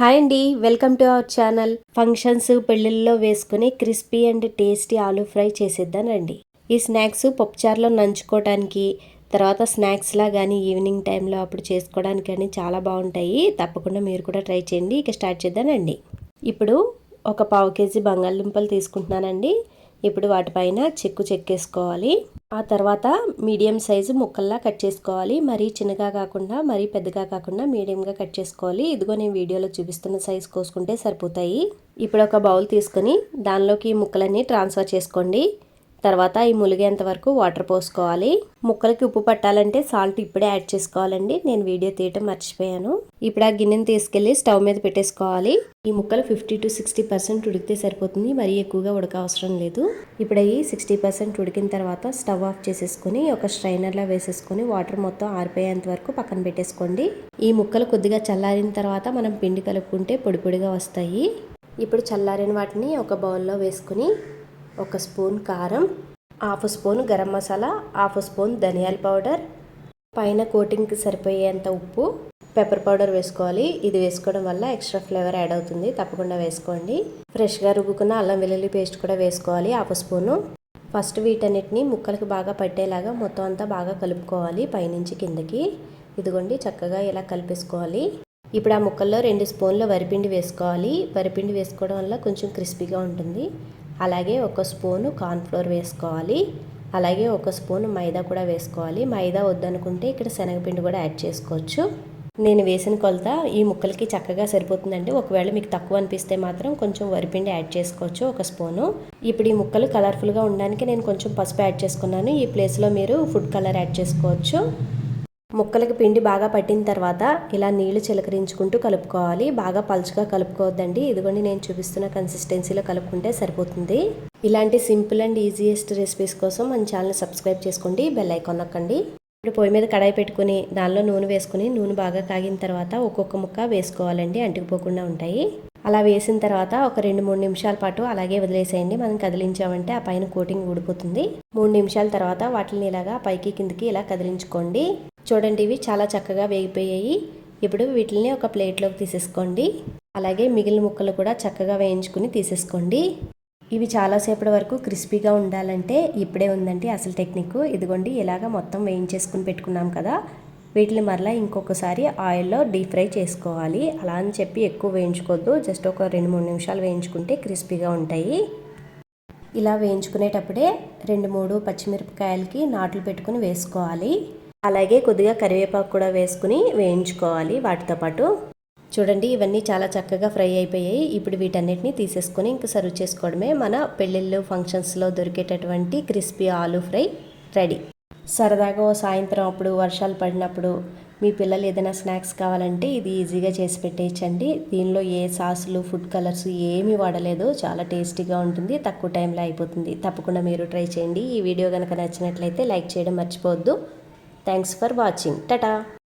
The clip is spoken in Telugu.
హాయ్ అండి welcome to our channel. Functions పెళ్ళిళ్ళలో వేసుకుని crispy and tasty aloo fry చేసేద్దాం రండి. ఈ స్నాక్స్ పప్పుచారులో నంచుకోవడానికి తర్వాత స్నాక్స్లా కానీ ఈవినింగ్ టైంలో అప్పుడు చేసుకోవడానికి కానీ చాలా బాగుంటాయి. తప్పకుండా మీరు కూడా ట్రై చేయండి ఇక స్టార్ట్ చేద్దానండి ఇప్పుడు ఒక పావు కేజీ బంగాళదుంపలు తీసుకుంటున్నానండి. ఇప్పుడు వాటిపైన చెక్కు చెక్కేసుకోవాలి. ఆ తర్వాత మీడియం సైజు ముక్కల్లా కట్ చేసుకోవాలి. మరీ చిన్నగా కాకుండా మరీ పెద్దగా కాకుండా మీడియంగా కట్ చేసుకోవాలి. ఇదిగో నేను వీడియోలో చూపిస్తున్న సైజు కోసుకుంటే సరిపోతాయి. ఇప్పుడు ఒక బౌల్ తీసుకొని దానిలోకి ముక్కలన్నీ ట్రాన్స్ఫర్ చేసుకోండి. తర్వాత ఈ ములిగేంత వరకు వాటర్ పోసుకోవాలి. ముక్కలకి ఉప్పు పట్టాలంటే సాల్ట్ ఇప్పుడే యాడ్ చేసుకోవాలండి. నేను వీడియో తీయటం మర్చిపోయాను. ఇప్పుడు ఆ గిన్నెని తీసుకెళ్ళి స్టవ్ మీద పెట్టేసుకోవాలి. ఈ ముక్కలు ఫిఫ్టీ టు సిక్స్టీ పర్సెంట్ ఉడికితే సరిపోతుంది. మరీ ఎక్కువగా ఉడక అవసరం లేదు. ఇప్పుడు అవి సిక్స్టీ పర్సెంట్ ఉడికిన తర్వాత స్టవ్ ఆఫ్ చేసేసుకుని ఒక స్ట్రైనర్లో వేసేసుకుని వాటర్ మొత్తం ఆరిపోయేంత వరకు పక్కన పెట్టేసుకోండి. ఈ ముక్కలు కొద్దిగా చల్లారిన తర్వాత మనం పిండి కలుపుకుంటే పొడి పొడిగా వస్తాయి. ఇప్పుడు చల్లారిన వాటిని ఒక బౌల్లో వేసుకుని ఒక స్పూన్ కారం half spoon garam masala half spoon ధనియాల పౌడర్. పైన కోటింగ్కి సరిపోయేంత ఉప్పు పెప్పర్ పౌడర్ వేసుకోవాలి. ఇది వేసుకోవడం వల్ల ఎక్స్ట్రా ఫ్లేవర్ యాడ్ అవుతుంది. తప్పకుండా వేసుకోండి. ఫ్రెష్గా రుబ్బుకున్న అల్లం వెల్లుల్లి పేస్ట్ కూడా వేసుకోవాలి హాఫ్ స్పూను. ఫస్ట్ వీటన్నిటిని ముక్కలకు బాగా పట్టేలాగా మొత్తం అంతా బాగా కలుపుకోవాలి పైనుంచి కిందకి. ఇదిగోండి చక్కగా ఇలా కలిపేసుకోవాలి. ఇప్పుడు ఆ ముక్కల్లో రెండు స్పూన్ల వరిపిండి వేసుకోవాలి. వరిపిండి వేసుకోవడం వల్ల కొంచెం క్రిస్పీగా ఉంటుంది. అలాగే ఒక స్పూను కార్న్ఫ్లోర్ వేసుకోవాలి. అలాగే ఒక స్పూన్ మైదా కూడా వేసుకోవాలి. మైదా వద్దనుకుంటే ఇక్కడ శనగపిండి కూడా యాడ్ చేసుకోవచ్చు. నేను వేసిన కొలత ఈ ముక్కలకి చక్కగా సరిపోతుందండి. ఒకవేళ మీకు తక్కువ అనిపిస్తే మాత్రం కొంచెం వరిపిండి యాడ్ చేసుకోవచ్చు ఒక స్పూను. ఇప్పుడు ఈ ముక్కలు కలర్ఫుల్గా ఉండడానికి నేను కొంచెం పసుపు యాడ్ చేసుకున్నాను. ఈ ప్లేస్లో మీరు ఫుడ్ కలర్ యాడ్ చేసుకోవచ్చు. ముక్కలకి పిండి బాగా పట్టిన తర్వాత ఇలా నీళ్ళు చిలకరించుకుంటూ కలుపుకోవాలి. బాగా పలుచగా కలుపుకోవద్దండి. ఇదిగోండి నేను చూపిస్తున్న కన్సిస్టెన్సీలో కలుపుకుంటే సరిపోతుంది. ఇలాంటి సింపుల్ అండ్ ఈజియెస్ట్ రెసిపీస్ కోసం మన ఛానల్ సబ్స్క్రైబ్ చేసుకోండి. బెల్ ఐకాన్ నొక్కండి. ఇప్పుడు పొయ్యి మీద కడాయి పెట్టుకుని దానిలో నూనె వేసుకుని నూనె బాగా కాగిన తర్వాత ఒక్కొక్క ముక్క వేసుకోవాలండి. అంటుకుపోకుండా ఉంటాయి. అలా వేసిన తర్వాత ఒక రెండు మూడు నిమిషాల పాటు అలాగే వదిలేసేయండి. మనం కదిలించామంటే ఆ పైన కోటింగ్ ఊడిపోతుంది. మూడు నిమిషాల తర్వాత వాటిని ఇలాగా పైకి కిందకి ఇలా కదిలించుకోండి. చూడండి ఇవి చాలా చక్కగా వేగిపోయాయి. ఇప్పుడు వీటిని ఒక ప్లేట్లోకి తీసేసుకోండి. అలాగే మిగిలిన ముక్కలు కూడా చక్కగా వేయించుకుని తీసేసుకోండి. ఇవి చాలాసేపటి వరకు క్రిస్పీగా ఉండాలంటే ఇప్పుడే ఉందండి అసలు టెక్నిక్. ఇదిగోండి ఇలాగ మొత్తం వేయించేసుకుని పెట్టుకున్నాం కదా. వీటిని మరలా ఇంకొకసారి ఆయిల్లో డీప్ ఫ్రై చేసుకోవాలి. అలా అని చెప్పి ఎక్కువ వేయించుకోవద్దు. జస్ట్ ఒక రెండు మూడు నిమిషాలు వేయించుకుంటే క్రిస్పీగా ఉంటాయి. ఇలా వేయించుకునేటప్పుడే రెండు మూడు పచ్చిమిరపకాయలకి నాట్లు పెట్టుకుని వేసుకోవాలి. అలాగే కొద్దిగా కరివేపాకు కూడా వేసుకుని వేయించుకోవాలి వాటితో పాటు. చూడండి ఇవన్నీ చాలా చక్కగా ఫ్రై అయిపోయాయి. ఇప్పుడు వీటన్నిటిని తీసేసుకొని ఇంక సర్వ్ చేసుకోవడమే మన పెళ్ళిళ్ళు ఫంక్షన్స్లో దొరికేటటువంటి క్రిస్పీ ఆలూ ఫ్రై రెడీ. సరదాగా ఓ సాయంత్రం అప్పుడు వర్షాలు పడినప్పుడు మీ పిల్లలు ఏదైనా స్నాక్స్ కావాలంటే ఇది ఈజీగా చేసి పెట్టేయచ్చండి. దీనిలో ఏ సాసులు ఫుడ్ కలర్స్ ఏమీ వాడలేదు. చాలా టేస్టీగా ఉంటుంది. తక్కువ టైంలో అయిపోతుంది. తప్పకుండా మీరు ట్రై చేయండి. ఈ వీడియో కనుక నచ్చినట్లయితే లైక్ చేయడం మర్చిపోవద్దు. Thanks for watching. Tata.